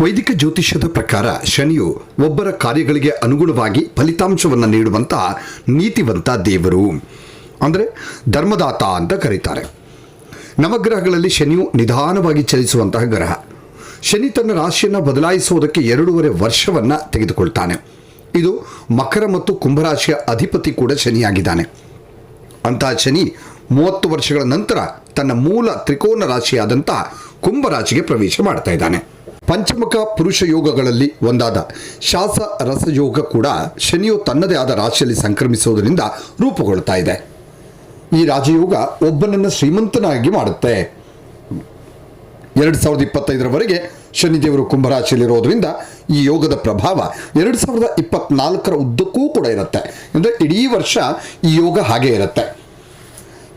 ವೈದಿಕ ಜ್ಯೋತಿಷ್ಯದ ಪ್ರಕಾರ ಶನಿಯು ಒಬ್ಬರ ಕಾರ್ಯಗಳಿಗೆ ಅನುಗುಣವಾಗಿ ಫಲಿತಾಂಶವನ್ನು ನೀಡುವಂತಹ ನೀತಿವಂತ ದೇವರು. ಅಂದರೆ ಧರ್ಮದಾತ ಅಂತ ಕರೀತಾರೆ. ನವಗ್ರಹಗಳಲ್ಲಿ ಶನಿಯು ನಿಧಾನವಾಗಿ ಚಲಿಸುವಂತಹ ಗ್ರಹ. ಶನಿ ತನ್ನ ರಾಶಿಯನ್ನು ಬದಲಾಯಿಸುವುದಕ್ಕೆ ಎರಡೂವರೆ ವರ್ಷವನ್ನು ತೆಗೆದುಕೊಳ್ತಾನೆ. ಇದು ಮಕರ ಮತ್ತು ಕುಂಭರಾಶಿಯ ಅಧಿಪತಿ ಕೂಡ ಶನಿಯಾಗಿದ್ದಾನೆ. ಅಂತಹ ಶನಿ ಮೂವತ್ತು ವರ್ಷಗಳ ನಂತರ ತನ್ನ ಮೂಲ ತ್ರಿಕೋನ ರಾಶಿಯಾದಂಥ ಕುಂಭರಾಶಿಗೆ ಪ್ರವೇಶ ಮಾಡ್ತಾ ಇದ್ದಾನೆ. ಪಂಚಮುಖ ಪುರುಷ ಯೋಗಗಳಲ್ಲಿ ಒಂದಾದ ಶಾಸ ರಸಯೋಗ ಕೂಡ ಶನಿಯು ತನ್ನದೇ ಆದ ರಾಶಿಯಲ್ಲಿ ಸಂಕ್ರಮಿಸುವುದರಿಂದ ರೂಪುಗೊಳ್ತಾ ಇದೆ. ಈ ರಾಜಯೋಗ ಒಬ್ಬನನ್ನು ಶ್ರೀಮಂತನಾಗಿ ಮಾಡುತ್ತೆ. ಎರಡು ಸಾವಿರದ ಇಪ್ಪತ್ತೈದರವರೆಗೆ ಶನಿದೇವರು ಕುಂಭರಾಶಿಯಲ್ಲಿರೋದ್ರಿಂದ ಈ ಯೋಗದ ಪ್ರಭಾವ ಎರಡು ಸಾವಿರದ ಇಪ್ಪತ್ನಾಲ್ಕರ ಉದ್ದಕ್ಕೂ ಕೂಡ ಇರುತ್ತೆ. ಅಂದರೆ ಇಡೀ ವರ್ಷ ಈ ಯೋಗ ಹಾಗೆ ಇರುತ್ತೆ.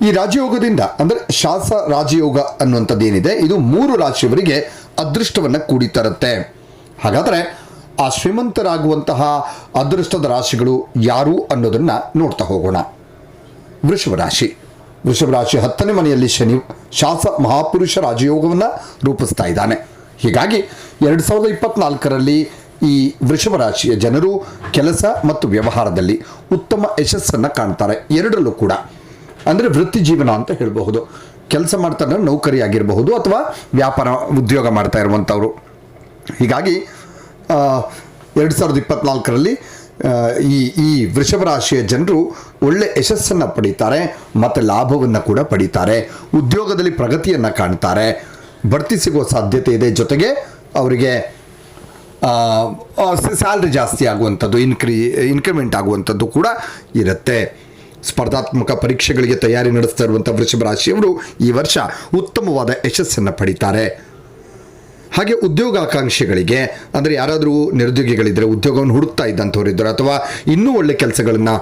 ಈ ರಾಜಯೋಗದಿಂದ ಅಂದರೆ ಶಾಸ ರಾಜಯೋಗ ಅನ್ನುವಂಥದ್ದು ಏನಿದೆ ಇದು ಮೂರು ರಾಶಿಯವರಿಗೆ ಅದೃಷ್ಟವನ್ನು ಕೂಡಿತರುತ್ತೆ ಹಾಗಾದರೆ ಆ ಶ್ರೀಮಂತರಾಗುವಂತಹ ಅದೃಷ್ಟದ ರಾಶಿಗಳು ಯಾರು ಅನ್ನೋದನ್ನು ನೋಡ್ತಾ ಹೋಗೋಣ. ವೃಷಭ ರಾಶಿ. ವೃಷಭ ರಾಶಿ ಹತ್ತನೇ ಮನೆಯಲ್ಲಿ ಶನಿ ಶಾಸ ಮಹಾಪುರುಷ ರಾಜಯೋಗವನ್ನು ರೂಪಿಸ್ತಾ ಇದ್ದಾನೆ. ಹೀಗಾಗಿ ಎರಡು ಸಾವಿರದ ಇಪ್ಪತ್ನಾಲ್ಕರಲ್ಲಿ ಈ ವೃಷಭ ರಾಶಿಯ ಜನರು ಕೆಲಸ ಮತ್ತು ವ್ಯವಹಾರದಲ್ಲಿ ಉತ್ತಮ ಯಶಸ್ಸನ್ನು ಕಾಣ್ತಾರೆ. ಎರಡರಲ್ಲೂ ಕೂಡ. ಅಂದರೆ ವೃತ್ತಿ ಜೀವನ ಅಂತ ಹೇಳಬಹುದು. ಕೆಲಸ ಮಾಡ್ತಾ ನೌಕರಿ ಆಗಿರಬಹುದು ಅಥವಾ ವ್ಯಾಪಾರ ಉದ್ಯೋಗ ಮಾಡ್ತಾ ಇರುವಂಥವ್ರು. ಹೀಗಾಗಿ ಎರಡು ಸಾವಿರದ ಇಪ್ಪತ್ನಾಲ್ಕರಲ್ಲಿ ಈ ಈ ವೃಷಭ ರಾಶಿಯ ಜನರು ಒಳ್ಳೆ ಯಶಸ್ಸನ್ನು ಪಡೀತಾರೆ, ಮತ್ತು ಲಾಭವನ್ನು ಕೂಡ ಪಡೀತಾರೆ, ಉದ್ಯೋಗದಲ್ಲಿ ಪ್ರಗತಿಯನ್ನು ಕಾಣ್ತಾರೆ, ಬಡ್ತಿ ಸಿಗುವ ಸಾಧ್ಯತೆ ಇದೆ ಜೊತೆಗೆ ಅವರಿಗೆ ಸ್ಯಾಲ್ರಿ ಜಾಸ್ತಿ ಆಗುವಂಥದ್ದು, ಇನ್ಕ್ರಿ, ಇನ್ಕ್ರಿಮೆಂಟ್ ಆಗುವಂಥದ್ದು ಕೂಡ ಇರುತ್ತೆ. ಸ್ಪರ್ಧಾತ್ಮಕ ಪರೀಕ್ಷೆಗಳಿಗೆ ತಯಾರಿ ನಡೆಸ್ತಾ ಇರುವಂಥ ವೃಷಭ ರಾಶಿಯವರು ಈ ವರ್ಷ ಉತ್ತಮವಾದ ಯಶಸ್ಸನ್ನು ಪಡೀತಾರೆ. ಹಾಗೆ ಉದ್ಯೋಗಾಕಾಂಕ್ಷಿಗಳಿಗೆ, ಅಂದರೆ ಯಾರಾದರೂ ನಿರುದ್ಯೋಗಿಗಳಿದ್ದರೆ ಉದ್ಯೋಗವನ್ನು ಹುಡುಕ್ತಾ ಇದ್ದಂಥವರಿದ್ದರೆ ಅಥವಾ ಇನ್ನೂ ಒಳ್ಳೆ ಕೆಲಸಗಳನ್ನು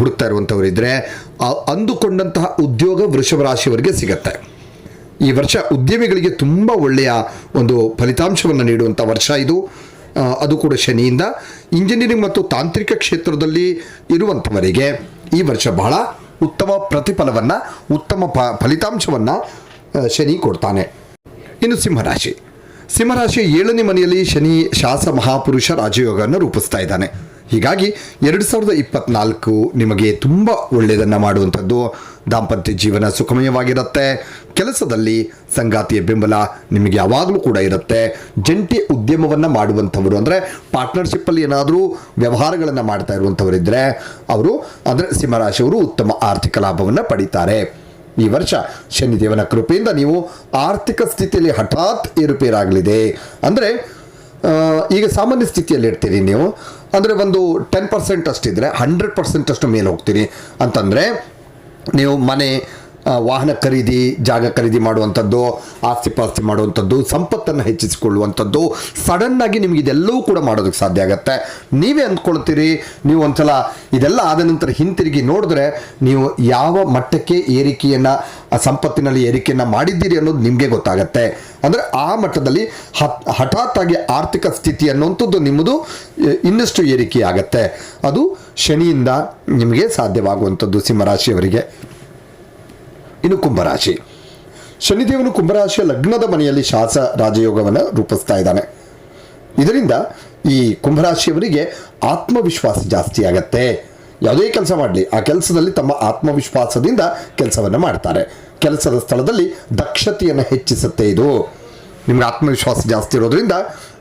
ಹುಡುಕ್ತಾ ಇರುವಂಥವರಿದ್ದರೆ ಅಂದುಕೊಂಡಂತಹ ಉದ್ಯೋಗ ವೃಷಭ ರಾಶಿಯವರಿಗೆ ಸಿಗತ್ತೆ. ಈ ವರ್ಷ ಉದ್ಯಮಿಗಳಿಗೆ ತುಂಬ ಒಳ್ಳೆಯ ಒಂದು ಫಲಿತಾಂಶವನ್ನು ನೀಡುವಂಥ ವರ್ಷ ಇದು. ಅದು ಕೂಡ ಶನಿಯಿಂದ ಇಂಜಿನಿಯರಿಂಗ್ ಮತ್ತು ತಾಂತ್ರಿಕ ಕ್ಷೇತ್ರದಲ್ಲಿ ಇರುವಂಥವರಿಗೆ ಈ ವರ್ಷ ಬಹಳ ಉತ್ತಮ ಪ್ರತಿಫಲವನ್ನು, ಉತ್ತಮ ಪ ಫಲಿತಾಂಶವನ್ನು ಶನಿ ಕೊಡ್ತಾನೆ. ಇನ್ನು ಸಿಂಹರಾಶಿ. ಸಿಂಹರಾಶಿಯ ಏಳನೇ ಮನೆಯಲ್ಲಿ ಶನಿ, ಶಾಸ, ಮಹಾಪುರುಷ ರಾಜಯೋಗವನ್ನು ರೂಪಿಸ್ತಾ ಇದ್ದಾನೆ. ಹೀಗಾಗಿ ಎರಡು ಸಾವಿರದ ಇಪ್ಪತ್ನಾಲ್ಕು ನಿಮಗೆ ತುಂಬ ಒಳ್ಳೆಯದನ್ನು ಮಾಡುವಂಥದ್ದು. ದಾಂಪತ್ಯ ಜೀವನ ಸುಖಮಯವಾಗಿರುತ್ತೆ. ಕೆಲಸದಲ್ಲಿ ಸಂಗಾತಿಯ ಬೆಂಬಲ ನಿಮಗೆ ಯಾವಾಗಲೂ ಕೂಡ ಇರುತ್ತೆ. ಜಂಟಿ ಉದ್ಯಮವನ್ನು ಮಾಡುವಂಥವರು ಅಂದರೆ ಪಾರ್ಟ್ನರ್ಶಿಪ್ಪಲ್ಲಿ ಏನಾದರೂ ವ್ಯವಹಾರಗಳನ್ನು ಮಾಡ್ತಾ ಇರುವಂಥವರಿದ್ದರೆ ಅವರು ಅಂದರೆ ಸಿಂಹರಾಶಿಯವರು ಉತ್ತಮ ಆರ್ಥಿಕ ಲಾಭವನ್ನು ಪಡೀತಾರೆ. ಈ ವರ್ಷ ಶನಿದೇವನ ಕೃಪೆಯಿಂದ ನೀವು ಆರ್ಥಿಕ ಸ್ಥಿತಿಯಲ್ಲಿ ಹಠಾತ್ ಏರುಪೇರಾಗಲಿದೆ. ಅಂದರೆ ಈಗ ಸಾಮಾನ್ಯ ಸ್ಥಿತಿಯಲ್ಲಿ ಇರ್ತೀರಿ ನೀವು. ಅಂದರೆ ಒಂದು ಟೆನ್ ಪರ್ಸೆಂಟ್ ಅಷ್ಟಿದ್ರೆ ಹಂಡ್ರೆಡ್ ಪರ್ಸೆಂಟ್ ಅಷ್ಟು ಮೇಲೆ ಹೋಗ್ತೀರಿ ಅಂತಂದರೆ ನೀವು ಮನೆ ವಾಹನ ಖರೀದಿ, ಜಾಗ ಖರೀದಿ ಮಾಡುವಂಥದ್ದು, ಆಸ್ತಿ ಪಾಸ್ತಿ ಮಾಡುವಂಥದ್ದು, ಸಂಪತ್ತನ್ನು ಹೆಚ್ಚಿಸಿಕೊಳ್ಳುವಂಥದ್ದು ಸಡನ್ನಾಗಿ ನಿಮಗೆ ಇದೆಲ್ಲವೂ ಕೂಡ ಮಾಡೋದಕ್ಕೆ ಸಾಧ್ಯ ಆಗುತ್ತೆ. ನೀವೇ ಅಂದ್ಕೊಳ್ತೀರಿ, ನೀವು ಒಂದ್ಸಲ ಇದೆಲ್ಲ ಆದ ನಂತರ ಹಿಂತಿರುಗಿ ನೋಡಿದ್ರೆ ನೀವು ಯಾವ ಮಟ್ಟಕ್ಕೆ ಏರಿಕೆಯನ್ನು ಸಂಪತ್ತಿನಲ್ಲಿ ಏರಿಕೆಯನ್ನು ಮಾಡಿದ್ದೀರಿ ಅನ್ನೋದು ನಿಮಗೆ ಗೊತ್ತಾಗತ್ತೆ. ಅಂದರೆ ಆ ಮಟ್ಟದಲ್ಲಿ ಹತ್, ಹಠಾತ್ತಾಗಿ ಆರ್ಥಿಕ ಸ್ಥಿತಿ ಅನ್ನುವಂಥದ್ದು ನಿಮ್ಮದು ಇನ್ನಷ್ಟು ಏರಿಕೆ ಆಗತ್ತೆ. ಅದು ಶನಿಯಿಂದ ನಿಮಗೆ ಸಾಧ್ಯವಾಗುವಂಥದ್ದು, ಸಿಂಹರಾಶಿಯವರಿಗೆ. ಇನ್ನು ಕುಂಭರಾಶಿ. ಶನಿದೇವನು ಕುಂಭರಾಶಿಯ ಲಗ್ನದ ಮನೆಯಲ್ಲಿ ಶಾಸ ರಾಜಯೋಗವನ್ನು ರೂಪಿಸ್ತಾ ಇದ್ದಾನೆ. ಇದರಿಂದ ಈ ಕುಂಭರಾಶಿಯವರಿಗೆ ಆತ್ಮವಿಶ್ವಾಸ ಜಾಸ್ತಿ ಆಗತ್ತೆ. ಯಾವುದೇ ಕೆಲಸ ಮಾಡಲಿ, ಆ ಕೆಲಸದಲ್ಲಿ ತಮ್ಮ ಆತ್ಮವಿಶ್ವಾಸದಿಂದ ಕೆಲಸವನ್ನು ಮಾಡ್ತಾರೆ. ಕೆಲಸದ ಸ್ಥಳದಲ್ಲಿ ದಕ್ಷತೆಯನ್ನು ಹೆಚ್ಚಿಸುತ್ತೆ ಇದು. ನಿಮ್ಗೆ ಆತ್ಮವಿಶ್ವಾಸ ಜಾಸ್ತಿ ಇರೋದ್ರಿಂದ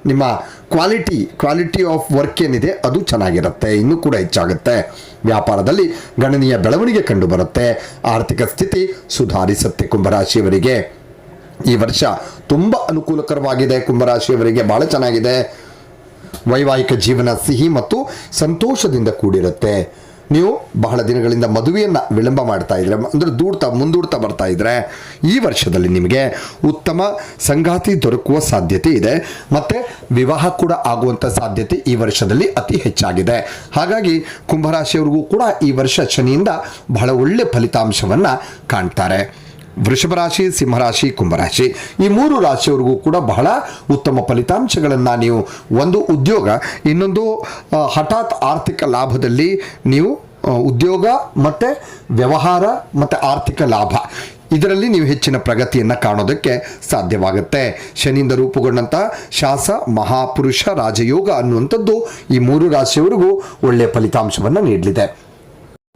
ನಿಮ್ಮ ಕ್ವಾಲಿಟಿ ಕ್ವಾಲಿಟಿ ಆಫ್ ವರ್ಕ್ ಏನಿದೆ, ಅದು ಚೆನ್ನಾಗಿರುತ್ತೆ. ಇನ್ನೂ ಕೂಡ ಹೆಚ್ಚಾಗುತ್ತೆ. ವ್ಯಾಪಾರದಲ್ಲಿ ಗಣನೀಯ ಬೆಳವಣಿಗೆ ಕಂಡು ಬರುತ್ತೆ ಆರ್ಥಿಕ ಸ್ಥಿತಿ ಸುಧಾರಿಸುತ್ತೆ ಕುಂಭರಾಶಿಯವರಿಗೆ. ಈ ವರ್ಷ ತುಂಬ ಅನುಕೂಲಕರವಾಗಿದೆ ಕುಂಭರಾಶಿಯವರಿಗೆ. ಭಾಳ ಚೆನ್ನಾಗಿದೆ. ವೈವಾಹಿಕ ಜೀವನ ಸಿಹಿ ಮತ್ತು ಸಂತೋಷದಿಂದ ಕೂಡಿರುತ್ತೆ. ನೀವು ಬಹಳ ದಿನಗಳಿಂದ ಮದುವೆಯನ್ನು ವಿಳಂಬ ಮಾಡ್ತಾ ಇದ್ರೆ, ಅಂದರೆ ದೂಡ್ತಾ, ಮುಂದೂಡ್ತಾ ಬರ್ತಾ ಇದ್ರೆ, ಈ ವರ್ಷದಲ್ಲಿ ನಿಮಗೆ ಉತ್ತಮ ಸಂಗಾತಿ ದೊರಕುವ ಸಾಧ್ಯತೆ ಇದೆ. ಮತ್ತು ವಿವಾಹ ಕೂಡ ಆಗುವಂಥ ಸಾಧ್ಯತೆ ಈ ವರ್ಷದಲ್ಲಿ ಅತಿ ಹೆಚ್ಚಾಗಿದೆ. ಹಾಗಾಗಿ ಕುಂಭರಾಶಿಯವರಿಗೂ ಕೂಡ ಈ ವರ್ಷ ಶನಿಯಿಂದ ಬಹಳ ಒಳ್ಳೆ ಫಲಿತಾಂಶವನ್ನು ಕಾಣ್ತಾರೆ. ವೃಷಭ ರಾಶಿ ಸಿಂಹರಾಶಿ ಕುಂಭರಾಶಿ ಈ ಮೂರು ರಾಶಿಯವರಿಗೂ ಕೂಡ ಬಹಳ ಉತ್ತಮ ಫಲಿತಾಂಶಗಳನ್ನು ನೀವು, ಒಂದು ಉದ್ಯೋಗ, ಇನ್ನೊಂದು ಹಠಾತ್ ಆರ್ಥಿಕ ಲಾಭದಲ್ಲಿ ನೀವು ಉದ್ಯೋಗ ಮತ್ತು ವ್ಯವಹಾರ ಮತ್ತು ಆರ್ಥಿಕ ಲಾಭ. ಇದರಲ್ಲಿ ನೀವು ಹೆಚ್ಚಿನ ಪ್ರಗತಿಯನ್ನು ಕಾಣೋದಕ್ಕೆ ಸಾಧ್ಯವಾಗುತ್ತೆ. ಶನಿಯಿಂದ ರೂಪುಗೊಂಡಂಥ ಶಾಸ, ಮಹಾಪುರುಷ, ರಾಜಯೋಗ ಅನ್ನುವಂಥದ್ದು ಈ ಮೂರು ರಾಶಿಯವರಿಗೂ ಒಳ್ಳೆಯ ಫಲಿತಾಂಶವನ್ನು ನೀಡಲಿದೆ.